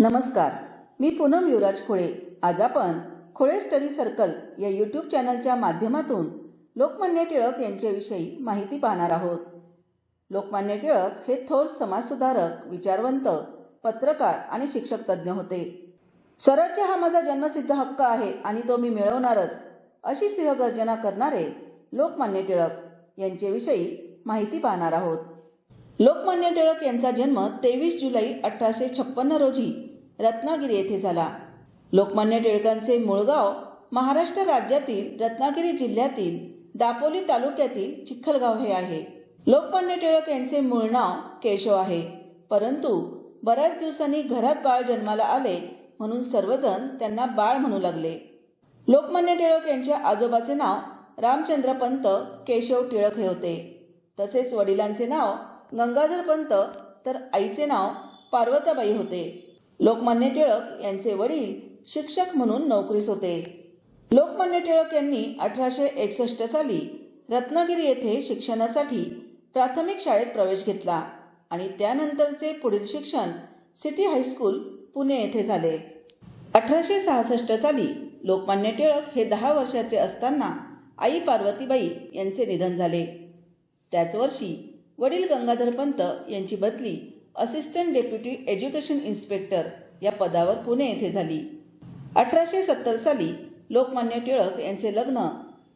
नमस्कार. मी पूनम युवराज खोळे. आज आपण खोळे स्टडी सर्कल या यूट्यूब चॅनलच्या माध्यमातून लोकमान्य टिळक यांच्याविषयी माहिती पाहणार आहोत. लोकमान्य टिळक हे थोर समाजसुधारक विचारवंत पत्रकार आणि शिक्षक तज्ज्ञ होते. स्वराज्य हा माझा जन्मसिद्ध हक्क आहे आणि तो मी मिळवणारच अशी सिंहगर्जना करणारे लोकमान्य टिळक यांच्याविषयी माहिती पाहणार आहोत. लोकमान्य टिळक यांचा जन्म तेवीस जुलै अठराशे छप्पन्न रोजी रत्नागिरी येथे झाला. लोकमान्य टिळकांचे मूळ गाव महाराष्ट्र राज्यातील रत्नागिरी जिल्ह्यातील दापोली तालुक्यातील चिखलगाव हे आहे. लोकमान्य टिळक यांचे मूळ नाव केशव आहे. परंतु बऱ्याच दिवसांनी घरात बाळ जन्माला आले म्हणून सर्वजण त्यांना बाळ म्हणू लागले. लोकमान्य टिळक यांच्या आजोबाचे नाव रामचंद्र पंत केशव टिळक हे होते. तसेच वडिलांचे नाव गंगाधर पंत तर आईचे नाव पार्वताबाई होते. लोकमान्य टिळक यांचे वडील शिक्षक म्हणून नोकरीस होते. लोकमान्य टिळक यांनी अठराशे एकसष्ट साली रत्नागिरी येथे शिक्षणासाठी प्राथमिक शाळेत प्रवेश घेतला आणि त्यानंतरचे पुढील शिक्षण सिटी हायस्कूल पुणे येथे झाले. अठराशे सहासष्ट साली लोकमान्य टिळक हे दहा वर्षाचे असताना आई पार्वतीबाई यांचे निधन झाले. त्याच वर्षी वडील गंगाधर पंत यांची बदली असिस्टंट डेप्युटी एज्युकेशन इन्स्पेक्टर या पदावर पुणे येथे झाली. अठराशे सत्तर साली लोकमान्य टिळक यांचे लग्न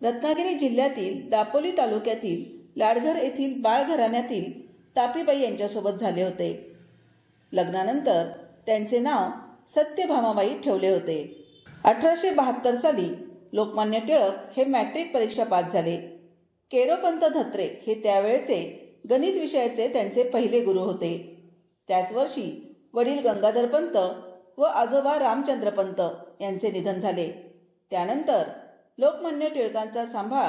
रत्नागिरी जिल्ह्यातील दापोली तालुक्यातील लाडघर येथील बाळ घराण्यातील तापीबाई यांच्यासोबत झाले होते. लग्नानंतर त्यांचे नाव सत्यभामाबाई ठेवले होते. अठराशे बहात्तर साली लोकमान्य टिळक हे मॅट्रिक परीक्षा पास झाले. केरोपंत धत्रे हे त्यावेळेचे गणित विषयाचे त्यांचे पहिले गुरु होते. त्याच वर्षी वडील गंगाधर पंत व आजोबा रामचंद्र पंत यांचे निधन झाले. त्यानंतर लोकमान्य टिळकांचा सांभाळ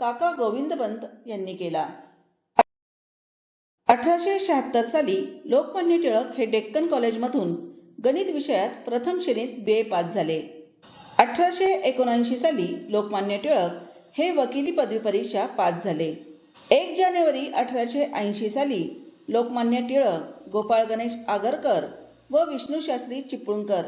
काका गोविंद पंत यांनी केला. अठराशे शहात्तर साली लोकमान्य टिळक हे डेक्कन कॉलेजमधून गणित विषयात प्रथम श्रेणीत बी ए पास झाले. अठराशे एकोणऐंशी साली लोकमान्य टिळक हे वकिली पदवी परीक्षा पास झाले. एक जानेवारी अठराशे ऐंशी साली लोकमान्य टिळक गोपाळ गणेश आगरकर व विष्णूशास्त्री चिपळूणकर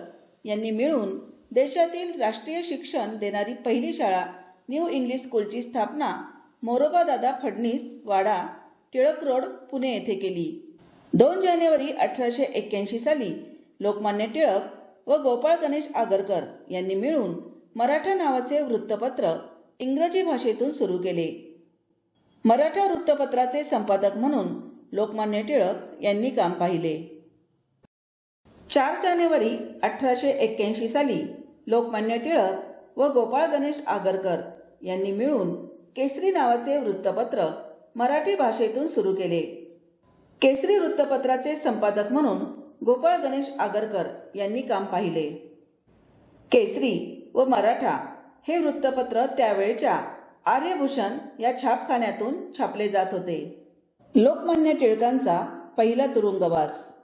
यांनी मिळून देशातील राष्ट्रीय शिक्षण देणारी पहिली शाळा न्यू इंग्लिश स्कूलची स्थापना मोरोबादादा फडणीस वाडा टिळक रोड पुणे येथे केली. दोन जानेवारी अठराशे एक्क्याऐंशी साली लोकमान्य टिळक व गोपाळ गणेश आगरकर यांनी मिळून मराठा नावाचे वृत्तपत्र इंग्रजी भाषेतून सुरू केले. मराठा वृत्तपत्राचे संपादक म्हणून लोकमान्य टिळक यांनी काम पाहिले. चार जानेवारी अठराशे एक्क्याऐंशी साली लोकमान्य टिळक व गोपाळ गणेश आगरकर यांनी मिळून केसरी नावाचे वृत्तपत्र मराठी भाषेतून सुरू केले. केसरी वृत्तपत्राचे संपादक म्हणून गोपाळ गणेश आगरकर यांनी काम पाहिले. केसरी व मराठा हे वृत्तपत्र त्यावेळच्या आर्यभूषण या छापखान्यातून छापले जात होते. लोकमान्य टिळकांचा पहिला तुरुंगवास.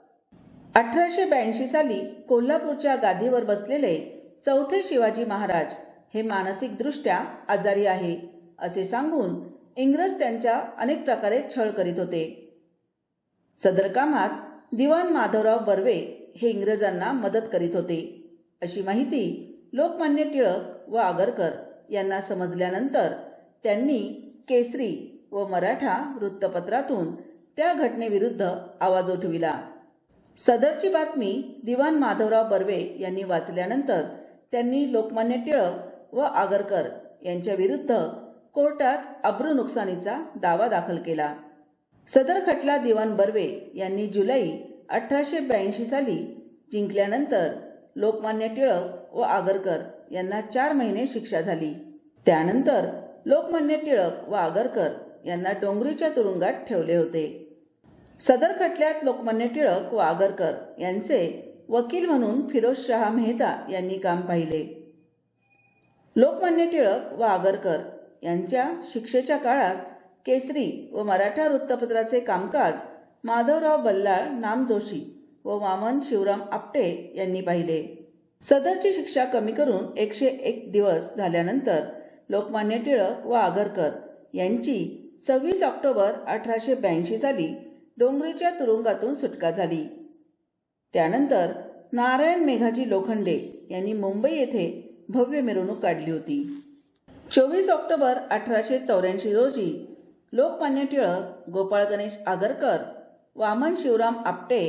अठराशे ब्याऐंशी साली कोल्हापूरच्या गादीवर बसलेले चौथे शिवाजी महाराज हे मानसिकदृष्ट्या आजारी आहे असे सांगून इंग्रज त्यांच्या अनेक प्रकारे छळ करीत होते. सदर कामात दिवाण माधवराव बर्वे हे इंग्रजांना मदत करीत होते. अशी माहिती लोकमान्य टिळक व आगरकर यांना समजल्यानंतर त्यांनी केसरी व मराठा वृत्तपत्रातून त्या घटनेविरुद्ध आवाज उठविला. सदरची बातमी दिवाण माधवराव बर्वे यांनी वाचल्यानंतर त्यांनी लोकमान्य टिळक व आगरकर यांच्या विरुद्ध कोर्टात अब्रू नुकसानीचा दावा दाखल केला. सदर खटला दिवाण बर्वे यांनी जुलै अठराशे ब्याऐंशी साली जिंकल्यानंतर लोकमान्य टिळक व आगरकर यांना चार महिने शिक्षा झाली. त्यानंतर लोकमान्य टिळक व आगरकर यांना डोंगरीच्या तुरुंगात ठेवले होते. सदर खटल्यात लोकमान्य टिळक व आगरकर यांचे वकील म्हणून फिरोज शहा मेहता यांनी काम पाहिले. लोकमान्य टिळक व आगरकर यांच्या शिक्षेच्या काळात केसरी व मराठा वृत्तपत्राचे कामकाज माधवराव बल्लाळ नाम जोशी व वामन शिवराम आपटे यांनी पाहिले. सदरची शिक्षा कमी करून एकशे एक दिवस झाल्यानंतर लोकमान्य टिळक व आगरकर यांची सव्वीस ऑक्टोबर अठराशे ब्याऐंशी साली डोंगरीच्या तुरुंगातून सुटका झाली. त्यानंतर नारायण मेघाजी लोखंडे यांनी मुंबई येथे भव्य मिरवणूक काढली होती. चोवीस ऑक्टोबर अठराशे चौऱ्याऐंशी रोजी लोकमान्य टिळक गोपाळ गणेश आगरकर वामन शिवराम आपटे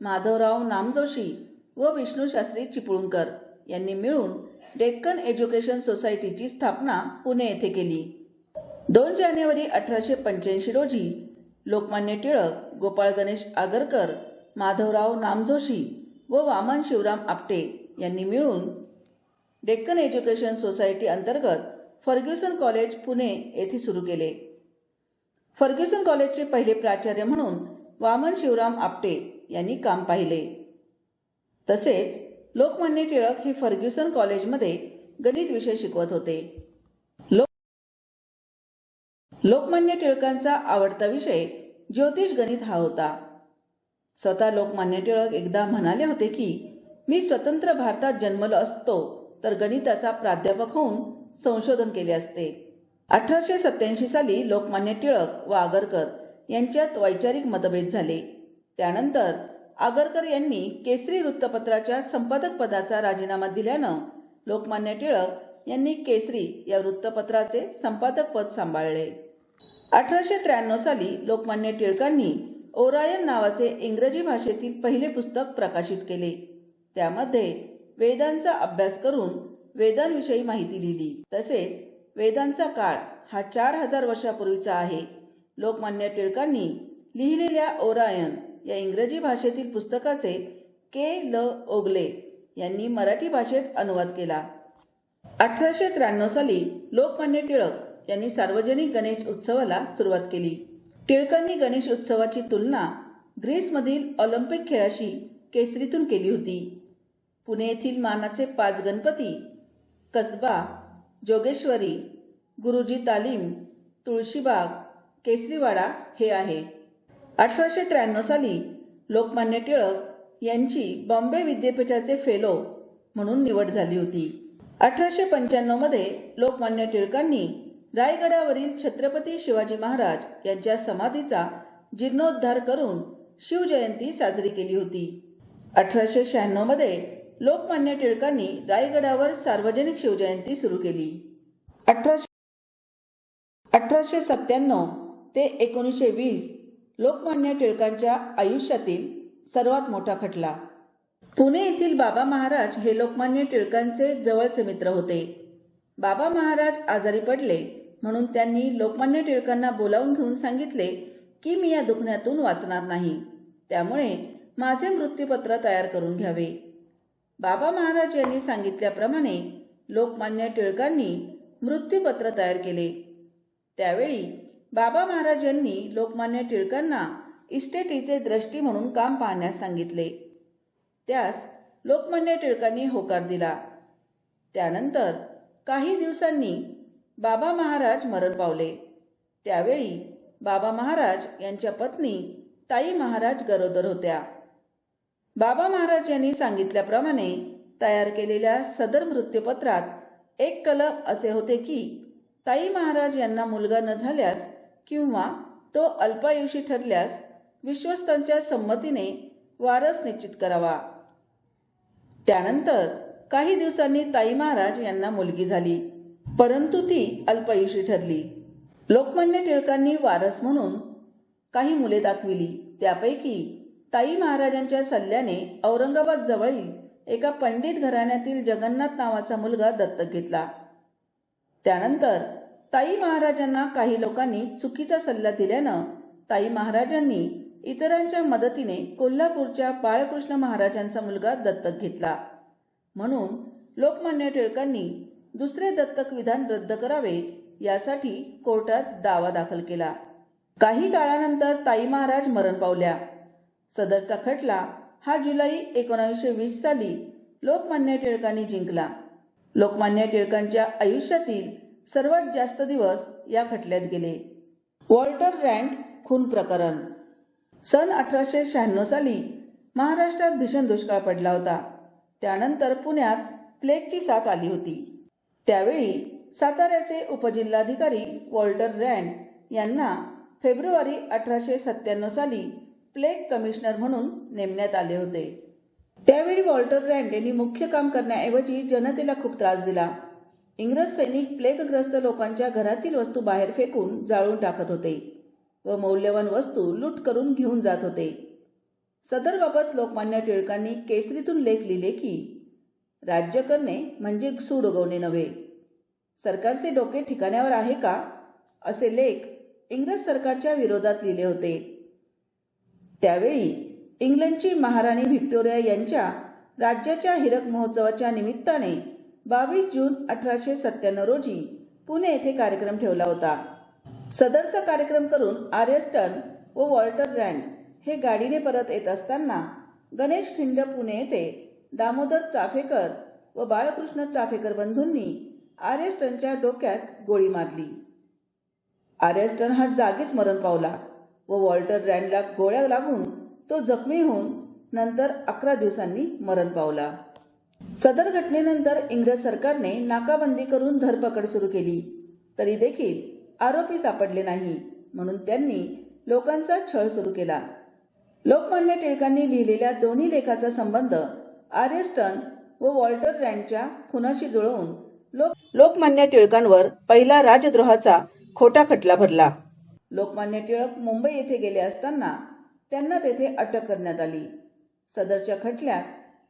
माधवराव नामजोशी व विष्णू शास्त्री चिपळूणकर यांनी मिळून डेक्कन एज्युकेशन सोसायटीची स्थापना पुणे येथे केली. दोन जानेवारी अठराशे पंच्याऐंशी रोजी लोकमान्य टिळक गोपाळ गणेश आगरकर माधवराव नामजोशी व वामन शिवराम आपटे यांनी मिळून डेक्कन एज्युकेशन सोसायटी अंतर्गत फर्ग्युसन कॉलेज पुणे येथे सुरू केले. फर्ग्युसन कॉलेजचे पहिले प्राचार्य म्हणून वामन शिवराम आपटे यांनी काम पाहिले. तसेच लोकमान्य टिळक हे फर्ग्युसन कॉलेजमध्ये गणित विषय शिकवत होते. लोकमान्य टिळकांचा आवडता विषय ज्योतिष गणित हा होता. स्वतः लोकमान्य टिळक एकदा म्हणाले होते की मी स्वतंत्र भारतात जन्मलो असतो तर गणिताचा प्राध्यापक होऊन संशोधन केले असते. अठराशे सत्याऐंशी साली लोकमान्य टिळक व आगरकर यांच्यात वैचारिक मतभेद झाले. त्यानंतर आगरकर यांनी केसरी वृत्तपत्राच्या संपादक पदाचा राजीनामा दिल्यानं लोकमान्य टिळक यांनी केसरी या वृत्तपत्राचे संपादक पद सांभाळले. अठराशे त्र्याण्णव साली लोकमान्य टिळकांनी ओरायन नावाचे इंग्रजी भाषेतील पहिले पुस्तक प्रकाशित केले. त्यामध्ये वेदांचा अभ्यास करून वेदांविषयी माहिती लिहिली. तसेच वेदांचा काळ हा चार हजार वर्षापूर्वीचा आहे. लोकमान्य टिळकांनी लिहिलेल्या ओरायन या इंग्रजी भाषेतील पुस्तकाचे के ल ओगले यांनी मराठी भाषेत अनुवाद केला. अठराशे त्र्याण्णव साली लोकमान्य टिळक यांनी सार्वजनिक गणेश उत्सवाला सुरुवात केली. टिळकांनी गणेश उत्सवाची तुलना ग्रीसमधील ऑलिम्पिक खेळाशी केसरीतून केली होती. पुणे येथील मानाचे पाच गणपती कसबा जोगेश्वरी गुरुजी तालीम तुळशीबाग केसरीवाडा हे आहे. अठराशे त्र्याण्णव साली लोकमान्य टिळक यांची बॉम्बे विद्यापीठाचे फेलो म्हणून निवड झाली होती. अठराशे पंच्याण्णवमध्ये लोकमान्य टिळकांनी रायगडावरील छत्रपती शिवाजी महाराज यांच्या समाधीचा जीर्णोद्धार करून शिवजयंती साजरी केली होती. अठराशे शहाण्णवमध्ये लोकमान्य टिळकांनी रायगडावर सार्वजनिक शिवजयंती सुरू केली. अठराशे अठराशे सत्त्याण्णव ते एकोणीसशे वीस लोकमान्य टिळकांच्या आयुष्यातील सर्वात मोठा खटला. पुणे येथील बाबा महाराज हे लोकमान्य टिळकांचे जवळचे मित्र होते. बाबा महाराज आजारी पडले म्हणून त्यांनी लोकमान्य टिळकांना बोलावून घेऊन सांगितले की मी या दुखण्यातून वाचणार नाही. त्यामुळे माझे मृत्यूपत्र तयार करून घ्यावे. बाबा महाराज यांनी सांगितल्याप्रमाणे लोकमान्य टिळकांनी मृत्यूपत्र तयार केले. त्यावेळी बाबा महाराज यांनी लोकमान्य टिळकांना इस्टेटीचे द्रष्टी म्हणून काम पाहण्यास सांगितले. त्यास लोकमान्य टिळकांनी होकार दिला. त्यानंतर काही दिवसांनी बाबा महाराज मरण पावले. त्यावेळी बाबा महाराज यांच्या पत्नी ताई महाराज गरोदर होत्या. बाबा महाराज यांनी सांगितल्याप्रमाणे तयार केलेल्या सदर मृत्यूपत्रात एक कलम असे होते की ताई महाराज यांना मुलगा न झाल्यास किंवा तो अल्पायुषी ठरल्यास विश्वस्तांच्या संमतीने वारस निश्चित करावा. त्यानंतर काही दिवसांनी ताई महाराज यांना मुलगी झाली. परंतु ती अल्पयुषी ठरली. लोकमान्य टिळकांनी वारस म्हणून काही मुले दाखविली. त्यापैकी ताई महाराजांच्या सल्ल्याने औरंगाबाद जवळील एका पंडित घराण्यातील जगन्नाथ नावाचा मुलगा दत्तक घेतला. त्यानंतर ताई महाराजांना काही लोकांनी चुकीचा सल्ला दिल्यानं ताई महाराजांनी इतरांच्या मदतीने कोल्हापूरच्या बाळकृष्ण महाराजांचा मुलगा दत्तक घेतला. म्हणून लोकमान्य टिळकांनी दुसरे दत्तक विधान रद्द करावे यासाठी कोर्टात दावा दाखल केला. काही काळानंतर ताई महाराज मरण पावल्या. सदरचा खटला हा जुलै एकोणावीसशे वीस साली लोकमान्य टिळकांनी जिंकला. लोकमान्य टिळकांच्या आयुष्यातील सर्वात जास्त दिवस या खटल्यात गेले. वॉल्टर रँड खून प्रकरण. सन अठराशे शहाण्णव साली महाराष्ट्रात भीषण दुष्काळ पडला होता. त्यानंतर पुण्यात प्लेगची साथ आली होती. त्यावेळी साताऱ्याचे उपजिल्हाधिकारी वॉल्टर रँड यांना फेब्रुवारी अठराशे सत्त्याण्णव साली प्लेग कमिशनर म्हणून नेमण्यात आले होते. त्यावेळी वॉल्टर रँड यांनी मुख्य काम करण्याऐवजी जनतेला खूप त्रास दिला. इंग्रज सैनिक प्लेगग्रस्त लोकांच्या घरातील वस्तू बाहेर फेकून जाळून टाकत होते व मौल्यवान वस्तू लूट करून घेऊन जात होते. सदरबाबत लोकमान्य टिळकांनी केसरीतून लेख लिहिले की राज्य करणे म्हणजे सूड उगवणे नव्हे. सरकारचे डोके ठिकाण्यावर आहे का? असे लेख इंग्रज सरकारच्या विरोधात लिहिले होते. त्यावेळी इंग्लंडची महाराणी व्हिक्टोरिया यांच्या राज्याच्या हिरक महोत्सवाच्या निमित्ताने बावीस जून अठराशे सत्त्याण्णव रोजी पुणे येथे कार्यक्रम ठेवला होता. सदरचा कार्यक्रम करून आर्यस्टन व वॉल्टर रँड हे गाडीने परत येत असताना गणेश खिंड पुणे येथे दामोदर चाफेकर व बाळकृष्ण चाफेकर बंधूंनी आर्यस्टनच्या डोक्यात गोळी मारली. आर्यस्टन हा जागीच मरण पावला व वॉल्टर रँडला गोळ्या लागून तो जखमी होऊन नंतर अकरा दिवसांनी मरण पावला. सदर घटनेनंतर इंग्रज सरकारने नाकाबंदी करून धरपकड सुरू केली. तरी देखील आरोपी सापडले नाही म्हणून त्यांनी लोकांचा छळ सुरू केला. लोकमान्य टिळकांनी लिहिलेल्या दोन्ही लेखाचा संबंध आर्यस्टन व वॉल्टर रँडच्या खुनाशी जुळवून लोक लोकमान्य टिळकांवर पहिला राजद्रोहाचा खोटा खटला भरला. लोकमान्य टिळक मुंबई येथे गेले असताना त्यांना तेथे अटक करण्यात आली. सदरच्या खटल्यात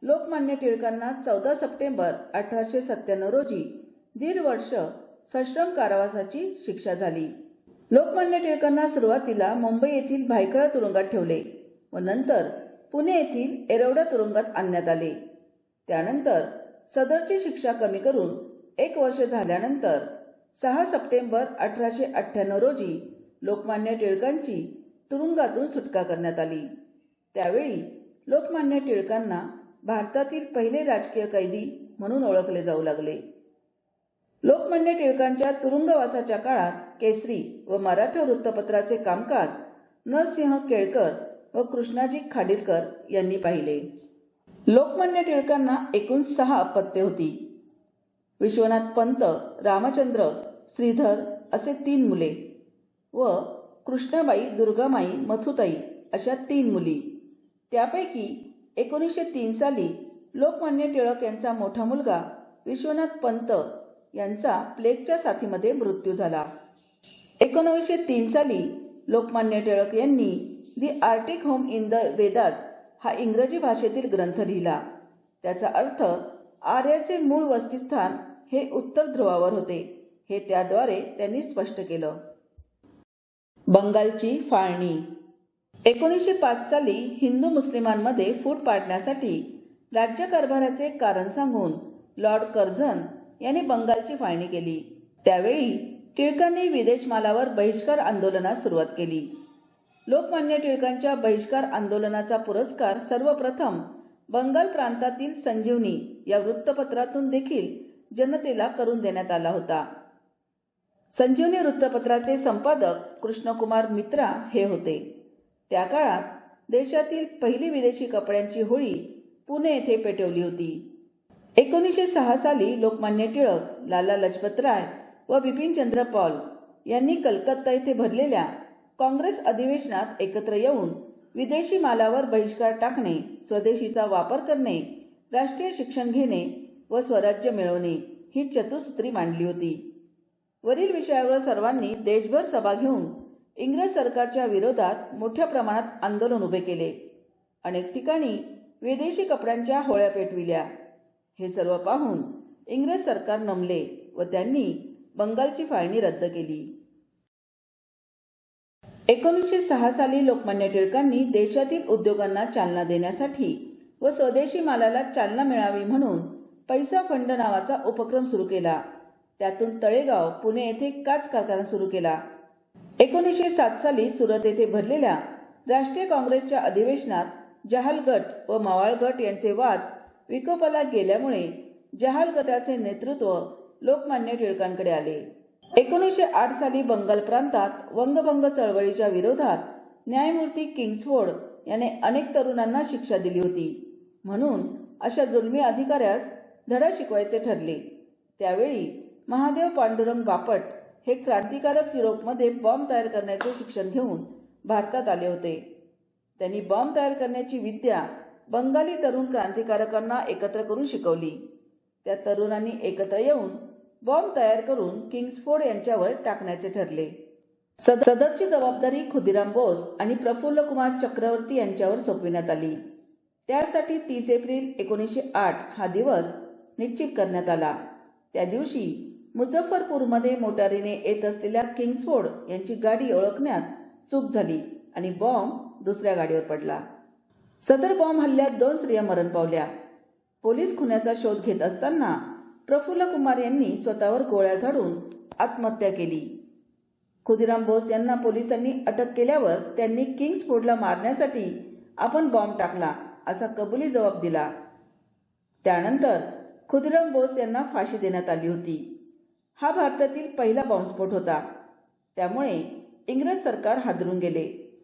लोकमान्य टिळकांना चौदा सप्टेंबर अठराशे सत्त्याण्णव रोजी दीड वर्ष सश्रम कारावासाची शिक्षा झाली. लोकमान्य टिळकांना सुरुवातीला मुंबई येथील भायखळा तुरुंगात ठेवले व नंतर पुणे येथील एरवडा तुरुंगात आणण्यात आले. त्यानंतर सदरची शिक्षा कमी करून एक वर्ष झाल्यानंतर सहा सप्टेंबर अठराशे अठ्ठ्याण्णव रोजी लोकमान्य टिळकांची तुरुंगातून सुटका करण्यात आली. त्यावेळी लोकमान्य टिळकांना भारतातील पहिले राजकीय कैदी म्हणून ओळखले जाऊ लागले. लोकमान्य टिळकांच्या तुरुंगवासाच्या काळात केसरी व मराठा वृत्तपत्राचे कामकाज नरसिंह केळकर व कृष्णाजी खाडीलकर यांनी पाहिले. लोकमान्य टिळकांना एकूण सहा अपत्ये होती. विश्वनाथ पंत रामचंद्र श्रीधर असे तीन मुले व कृष्णाबाई दुर्गामाई मथुताई अशा तीन मुली. त्यापैकी एकोणीसशे तीन साली लोकमान्य टिळक यांचा मोठा मुलगा विश्वनाथ पंत यांचा प्लेगच्या साथीमध्ये मृत्यू झाला. एकोणीसशे तीन साली लोकमान्य टिळक यांनी the arctic home in the Vedas हा इंग्रजी भाषेतील ग्रंथ लिहिला. त्याचा अर्थ आर्याचे मूळ वस्तीस्थान हे उत्तर ध्रुवावर होते. हे त्याद्वारे त्यांनी स्पष्ट केलं. बंगालची फाळणी. एकोणीसशे पाच साली हिंदू मुस्लिमांमध्ये फूट पाडण्यासाठी राज्यकारभाराचे कारण सांगून लॉर्ड कर्झन यांनी बंगालची फाळणी केली. त्यावेळी टिळकांनी विदेश मालावर बहिष्कार आंदोलनास सुरुवात केली. लोकमान्य टिळकांच्या बहिष्कार आंदोलनाचा पुरस्कार सर्वप्रथम बंगाल प्रांतातील संजीवनी या वृत्तपत्रातून देखील जनतेला करून देण्यात आला होता. संजीवनी वृत्तपत्राचे संपादक कृष्णकुमार मित्रा हे होते. त्या काळात देशातील पहिली विदेशी कपड्यांची होळी पुणे येथे पेटवली होती. एकोणीसशे सहा साली लोकमान्य टिळक लाला लजपतराय व बिपिनचंद्र पॉल यांनी कलकत्ता येथे भरलेल्या काँग्रेस अधिवेशनात एकत्र येऊन विदेशी मालावर बहिष्कार टाकणे स्वदेशीचा वापर करणे राष्ट्रीय शिक्षण घेणे व स्वराज्य मिळवणे ही चतुसूत्री मांडली होती. वरील विषयावर सर्वांनी देशभर सभा घेऊन इंग्रज सरकारच्या विरोधात मोठ्या प्रमाणात आंदोलन उभे केले. अनेक ठिकाणी विदेशी कपड्यांच्या होळ्या पेटविल्या. हे सर्व पाहून इंग्रज सरकार नमले व त्यांनी बंगालची फाळणी रद्द केली. एकोणीसशे सहा साली लोकमान्य टिळकांनी देशातील उद्योगांना चालना देण्यासाठी व स्वदेशी मालाला चालना मिळावी म्हणून पैसा फंड नावाचा उपक्रम सुरू केला. त्यातून तळेगाव पुणे येथे काच कारखाना सुरू केला. एकोणीसशे सात साली सुरत येथे भरलेल्या राष्ट्रीय काँग्रेसच्या अधिवेशनात जहाल गट व मावाळगट यांचे वाद विकोपाला गेल्यामुळे जहाल गटाचे नेतृत्व लोकमान्य टिळकांकडे आले. एकोणीसशे आठ साली बंगाल प्रांतात वंगभंग चळवळीच्या विरोधात न्यायमूर्ती किंग्सफोर्ड याने अनेक तरुणांना शिक्षा दिली होती. म्हणून अशा जुलमी अधिकाऱ्यास धडा शिकवायचे ठरले. त्यावेळी महादेव पांडुरंग बापट हे क्रांतिकारक युरोपमध्ये बॉम्ब तयार करण्याचे शिक्षण घेऊन भारतात आले होते. त्यांनी बॉम्ब तयार करण्याची विद्या बंगाली तरुण क्रांतिकारकांना एकत्र करून शिकवली. त्या तरुणांनी एकत्र येऊन बॉम्ब तयार करून किंग्सफोर्ड यांच्यावर टाकण्याचे ठरले. सद- सदरची जबाबदारी खुदिराम बोस आणि प्रफुल्ल कुमार चक्रवर्ती यांच्यावर सोपविण्यात आली. त्यासाठी तीस एप्रिल एकोणीसशे आठ हा दिवस निश्चित करण्यात आला. त्या दिवशी मुझफ्फरपूरमध्ये मोटारीने येत असलेल्या किंग्सफोर्ड यांची गाडी ओळखण्यात चूक झाली आणि बॉम्ब दुसऱ्या गाडीवर पडला. सदर बॉम्ब हल्ल्यात दोन स्त्रिया मरण पावल्या. पोलीस खुन्याचा शोध घेत असताना प्रफुल्ल कुमार यांनी स्वतःवर गोळ्या झाडून आत्महत्या केली. खुदिराम बोस यांना पोलिसांनी अटक केल्यावर त्यांनी किंग्सफोर्डला मारण्यासाठी आपण बॉम्ब टाकला असा कबुली जबाब दिला. त्यानंतर खुदिराम बोस यांना फाशी देण्यात आली होती. हा भारतातील पहिला बॉम्बस्फोट होता. त्यामुळे इंग्रज सरकार हादरून गेले.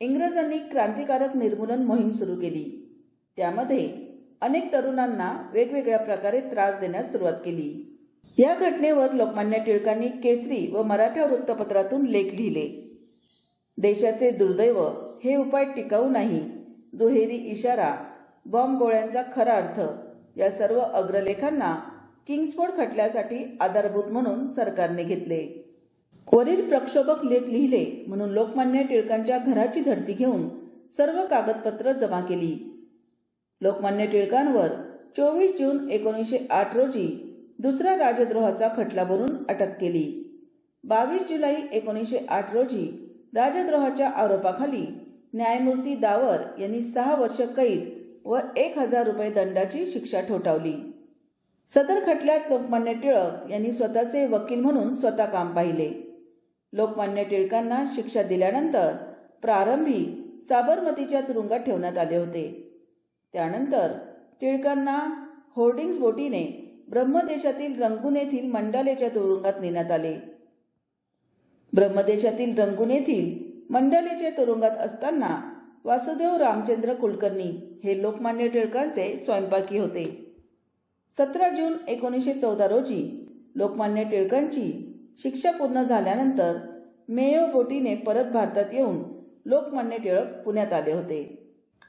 इंग्रजांनी क्रांतिकारक निर्मूलन मोहीम सुरू केली. त्यामध्ये अनेक तरुणांना वेगवेगळ्या प्रकारे त्रास देण्यास सुरुवात केली. या घटनेवर लोकमान्य टिळकांनी केसरी व मराठा वृत्तपत्रातून लेख लिहिले. देशाचे दुर्दैव हे उपाय टिकाऊ नाही. दुहेरी इशारा बॉम्ब गोळ्यांचा खरा अर्थ या सर्व अग्रलेखांना किंग्सफोर्ड खटल्यासाठी आधारभूत म्हणून सरकारने घेतले. वरील प्रक्षोभक लेख लिहिले म्हणून लोकमान्य टिळकांच्या घराची झडती घेऊन सर्व कागदपत्र जमा केली. लोकमान्य टिळकांवर चोवीस जून एकोणीसशे आठ रोजी दुसऱ्या राजद्रोहाचा खटला भरून अटक केली. बावीस जुलै एकोणीसशे आठ रोजी राजद्रोहाच्या आरोपाखाली न्यायमूर्ती दावर यांनी सहा वर्ष कैद व एक हजार रुपये दंडाची शिक्षा ठोठावली. सदर खटल्यात लोकमान्य टिळक यांनी स्वतःचे वकील म्हणून स्वतः काम पाहिले. लोकमान्य टिळकांना शिक्षा दिल्यानंतर प्रारंभी साबरमतीच्या तुरुंगात ठेवण्यात आले होते. त्यानंतर टिळकांना होर्डिंग्स बोटीने ब्रह्मदेशातील रंगून येथील मंडालेच्या तुरुंगात नेण्यात आले. ब्रह्मदेशातील रंगून येथील मंडालेच्या तुरुंगात असताना वासुदेव रामचंद्र कुलकर्णी हे लोकमान्य टिळकांचे स्वयंपाकी होते. सतरा जून एकोणीसशे चौदा रोजी लोकमान्य टिळकांची शिक्षा पूर्ण झाल्यानंतर मेयो बोटीने परत भारतात येऊन लोकमान्य टिळक पुण्यात आले होते.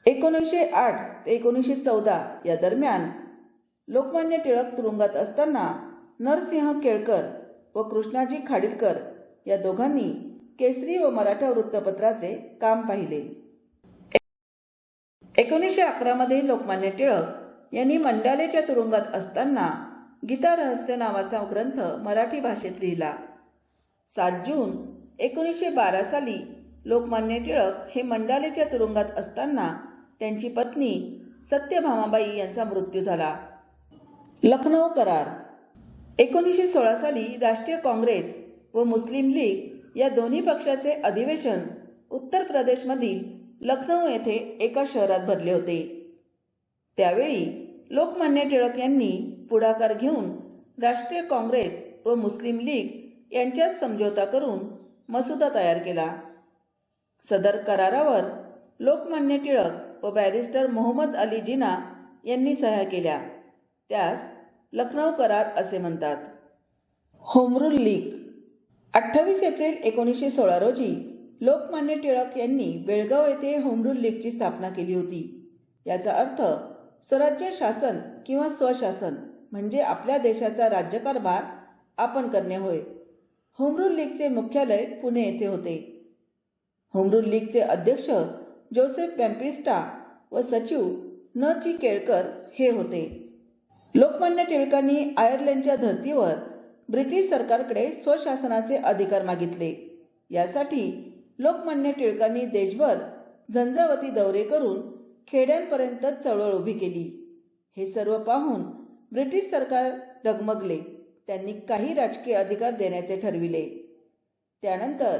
एकोणीसशे आठ ते एकोणीसशे चौदा या दरम्यान लोकमान्य टिळक तुरुंगात असताना नरसिंह केळकर व कृष्णाजी खाडीलकर या दोघांनी केसरी व मराठा वृत्तपत्राचे काम पाहिले. एकोणीसशे अकरामध्ये लोकमान्य टिळक यांनी मंडालेच्या तुरुंगात असताना गीता रहस्य नावाचा ग्रंथ मराठी भाषेत लिहिला. सात जून एकोणीसशे बारा साली लोकमान्य टिळक हे मंडालेच्या तुरुंगात असताना त्यांची पत्नी सत्यभामाबाई यांचा मृत्यू झाला. लखनौ करार. एकोणीसशे सोळा साली राष्ट्रीय काँग्रेस व मुस्लिम लीग या दोन्ही पक्षाचे अधिवेशन उत्तर प्रदेशमधील लखनौ येथे एका शहरात भरले होते. त्यावेळी लोकमान्य टिळक यांनी पुढाकार घेऊन राष्ट्रीय काँग्रेस व मुस्लिम लीग यांच्यात समझोता करून मसुदा तयार केला. सदर करारावर लोकमान्य टिळक व बॅरिस्टर मोहम्मद अली जिना यांनी सह्या केल्या. त्यास लखनौ करार असे म्हणतात. Home Rule league. अठ्ठावीस एप्रिल एकोणीसशे सोळा रोजी लोकमान्य टिळक यांनी बेळगाव येथे होमरूल लीगची स्थापना केली होती. याचा अर्थ स्वराज्य शासन किंवा स्वशासन म्हणजे आपल्या देशाचा राज्यकारभार आपण करणे होय. होमरूल लीगचे मुख्यालय पुणे येथे होते. होमरूल लीगचे अध्यक्ष जोसेफ बॅम्पिस्टा व सचिव न ची केळकर हे होते. लोकमान्य टिळकांनी आयर्लंडच्या धर्तीवर ब्रिटिश सरकारकडे स्वशासनाचे अधिकार मागितले. यासाठी लोकमान्य टिळकांनी देशभर झंझावती दौरे करून खेड्यांपर्यंत चळवळ उभी केली. हे सर्व पाहून ब्रिटिश सरकार डगमगले. त्यांनी काही राजकीय अधिकार देण्याचे ठरविले. त्यानंतर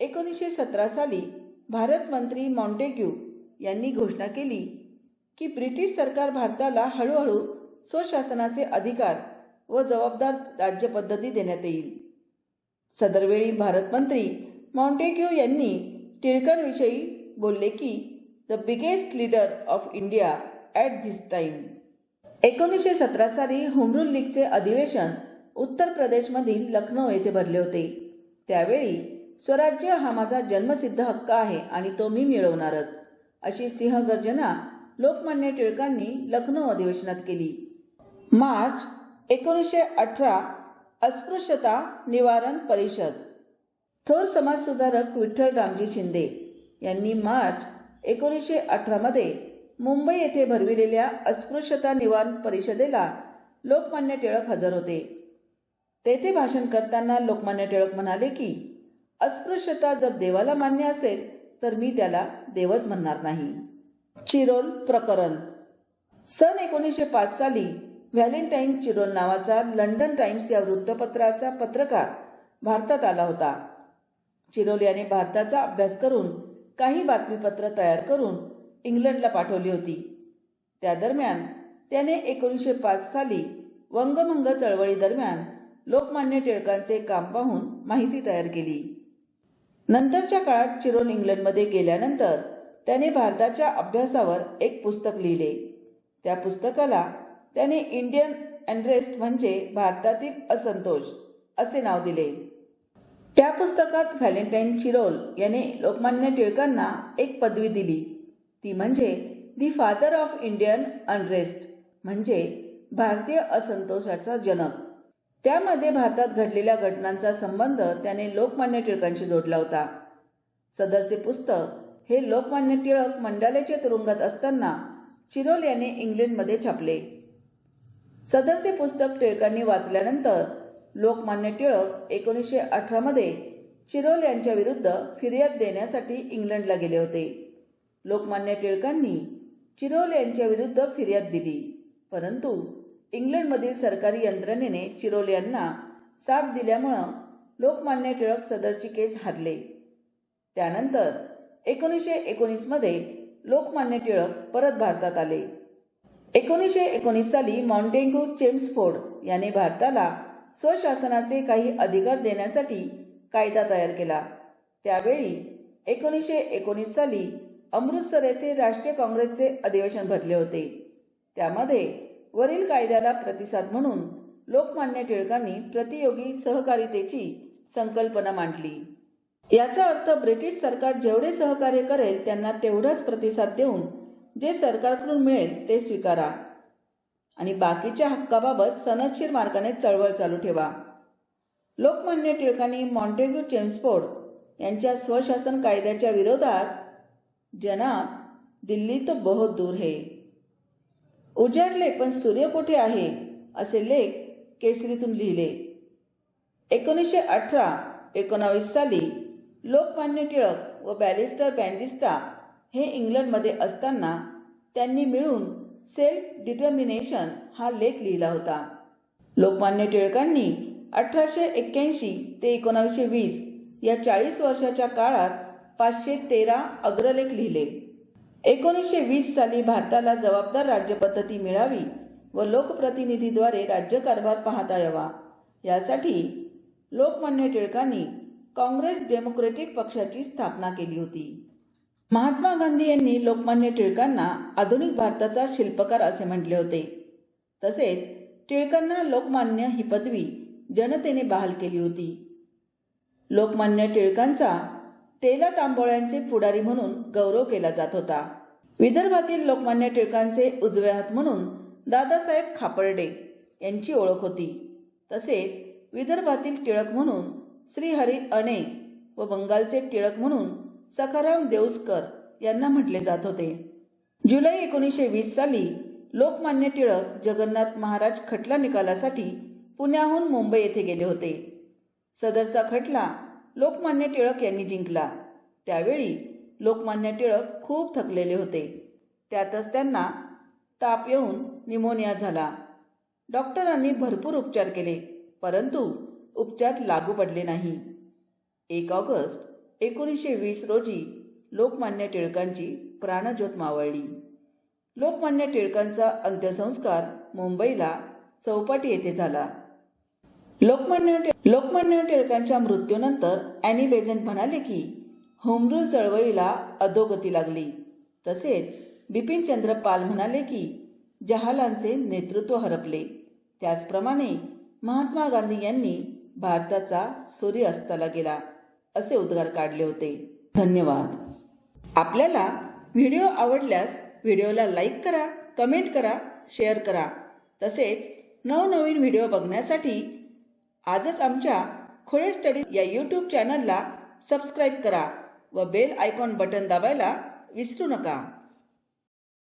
एकोणीसशे सतरा साली भारत मंत्री मॉन्टेग्यू यांनी घोषणा केली की ब्रिटिश सरकार भारताला हळूहळू स्वशासनाचे अधिकार व जबाबदार राज्यपद्धती देण्यात येईल. सदरवेळी भारत मंत्री मॉन्टेग्यू यांनी टिळकांविषयी बोलले की the biggest leader of India at this time एकोणीसशे सतरा साली होमरूल लीगचे अधिवेशन उत्तर प्रदेशमधील लखनौ येथे भरले होते. त्यावेळी स्वराज्य हा माझा जन्मसिद्ध हक्क आहे आणि तो मी मिळवणारच. अशी सिंहगर्जना लोकमान्य टिळकांनी लखनौ अधिवेशनात केली. मार्च एकोणीसशे अठरा अस्पृश्यता निवारण परिषद. थोर समाजसुधारक विठ्ठल रामजी शिंदे यांनी मार्च एकोणीसशे अठरामध्ये मुंबई येथे भरविलेल्या अस्पृश्यता निवारण परिषदेला लोकमान्य टिळक हजर होते. तेथे भाषण करताना लोकमान्य टिळक म्हणाले की अस्पृश्यता जर देवाला मान्य असेल तर मी त्याला देवच म्हणणार नाही. चिरोल प्रकरण. सन एकोणीसशे पाच साली व्हॅलेंटाईन चिरोल नावाचा लंडन टाइम्स या वृत्तपत्राचा पत्रकार भारतात आला होता. चिरोल याने भारताचा अभ्यास करून काही बातमीपत्र तयार करून इंग्लंडला पाठवली होती. त्या दरम्यान त्याने एकोणीसशे पाच साली वंगभंग चळवळी दरम्यान लोकमान्य टिळकांचे काम पाहून माहिती तयार केली. नंतरच्या काळात चिरोल इंग्लंडमध्ये गेल्यानंतर त्याने भारताच्या अभ्यासावर एक पुस्तक लिहिले. त्या पुस्तकाला त्याने इंडियन अँड्रेस्ट म्हणजे भारतातील असंतोष असे नाव दिले. त्या पुस्तकात व्हॅलेंटाईन चिरोल याने लोकमान्य टिळकांना एक पदवी दिली. ती म्हणजे the father of Indian unrest म्हणजे भारतीय असंतोषाचा जनक. त्यामध्ये भारतात घडलेल्या घटनांचा संबंध त्याने लोकमान्य टिळकांशी जोडला होता. सदरचे पुस्तक हे लोकमान्य टिळक मंडालेच्या तुरुंगात असताना चिरोल याने इंग्लंडमध्ये छापले. सदरचे पुस्तक टिळकांनी वाचल्यानंतर लोकमान्य टिळक एकोणीसशे अठरामध्ये चिरोल यांच्या विरुद्ध फिर्याद देण्यासाठी इंग्लंडला गेले होते. लोकमान्य टिळकांनी चिरोल यांच्या विरुद्ध फिर्याद दिली. परंतु इंग्लंडमधील सरकारी यंत्रणेने चिरोल यांना साथ दिल्यामुळं लोकमान्य टिळक सदरची केस हारले त्यानंतर एकोणीसशे एकोणीसमध्ये लोकमान्य टिळक परत भारतात आले. एकोणीसशे एकोणीस साली मॉन्टेग्यू चेम्सफोर्ड याने भारताला स्वशासनाचे काही अधिकार देण्यासाठी कायदा तयार केला. त्यावेळी एकोणीसशे एकोणीस साली अमृतसर येथे राष्ट्रीय काँग्रेसचे अधिवेशन भरले होते. त्यामध्ये वरील कायद्याला प्रतिसाद म्हणून लोकमान्य टिळकांनी प्रतियोगी सहकारितेची संकल्पना मांडली. याचा अर्थ ब्रिटिश सरकार जेवढे सहकार्य करेल त्यांना तेवढाच प्रतिसाद देऊन जे सरकारकडून मिळेल ते स्वीकारा. आणि बाकीच्या हक्काबाबत सनदशीर मार्गाने चळवळ चालू ठेवा. लोकमान्य टिळकांनी मॉन्टेग्यू चेम्सफोर्ड यांच्या स्वशासन कायद्याच्या विरोधात जना दिल्ली तो बहुत दूर है. उजाडले पण सूर्य कुठे आहे? असे लेख केसरीतून लिहिले. एकोणीसशे अठरा एकोणावीस साली लोकमान्य टिळक व बॅरिस्टर बँजिस्टा हे इंग्लंडमध्ये असताना त्यांनी मिळून सेल्फ डिटर्मिनेशन हा लेख लिहिला होता. लोकमान्य टिळकांनी अठराशे एक्क्याऐंशी ते एकोणावीसशे वीस या चाळीस वर्षाच्या काळात पाचशे तेरा अग्रलेख लिहिले. एकोणीसशे वीस साली भारताला जबाबदार राज्यपद्धती मिळावी व लोकप्रतिनिधीद्वारे राज्यकारभार पाहता यावा. यासाठी लोकमान्य टिळकांनी काँग्रेस डेमोक्रेटिक पक्षाची स्थापना केली होती. महात्मा गांधी यांनी लोकमान्य टिळकांना आधुनिक भारताचा शिल्पकार असे म्हटले होते. तसेच टिळकांना लोकमान्य ही पदवी जनतेने बहाल केली होती. लोकमान्य टिळकांचा तेला तांबोळ्यांचे पुढारी म्हणून गौरव केला जात होता. विदर्भातील लोकमान्य टिळकांचे उजवे हात म्हणून दादासाहेब खापर्डे यांची ओळख होती. तसेच विदर्भातील टिळक म्हणून श्रीहरी अणे व बंगालचे टिळक म्हणून सखाराम देऊसकर यांना म्हटले जात होते. जुलै एकोणीसशे वीस साली लोकमान्य टिळक जगन्नाथ महाराज खटला निकालासाठी पुण्याहून मुंबई येथे गेले होते. सदरचा खटला लोकमान्य टिळक यांनी जिंकला. त्यावेळी लोकमान्य टिळक खूप थकलेले होते. त्यातच त्यांना ताप येऊन निमोनिया झाला. डॉक्टरांनी भरपूर उपचार केले परंतु उपचार लागू पडले नाही. एक ऑगस्ट एकोणीसशे वीस रोजी लोकमान्य टिळकांची प्राणज्योत मावळली. लोकमान्य टिळकांचा अंत्यसंस्कार मुंबईला चौपाटी येथे झाला. लोकमान्य लोकमान्य टिळकांच्या मृत्यूनंतर अॅनी बेझंट म्हणाले की होमरूल चळवळीला अधोगती लागली. तसेच बिपिनचंद्र पाल म्हणाले की जहालांचे नेतृत्व हरपले. त्याचप्रमाणे महात्मा गांधी यांनी भारताचा सूर्य अस्ताला गेला असे उद्गार काढले होते. धन्यवाद. आपल्याला व्हिडिओ आवडल्यास व्हिडिओला लाईक करा कमेंट करा शेअर करा. तसेच नवनवीन व्हिडिओ बघण्यासाठी आजच आमच्या खोळे स्टडी या यूट्यूब चॅनलला सबस्क्राईब करा व बेल आयकॉन बटन दाबायला विसरू नका.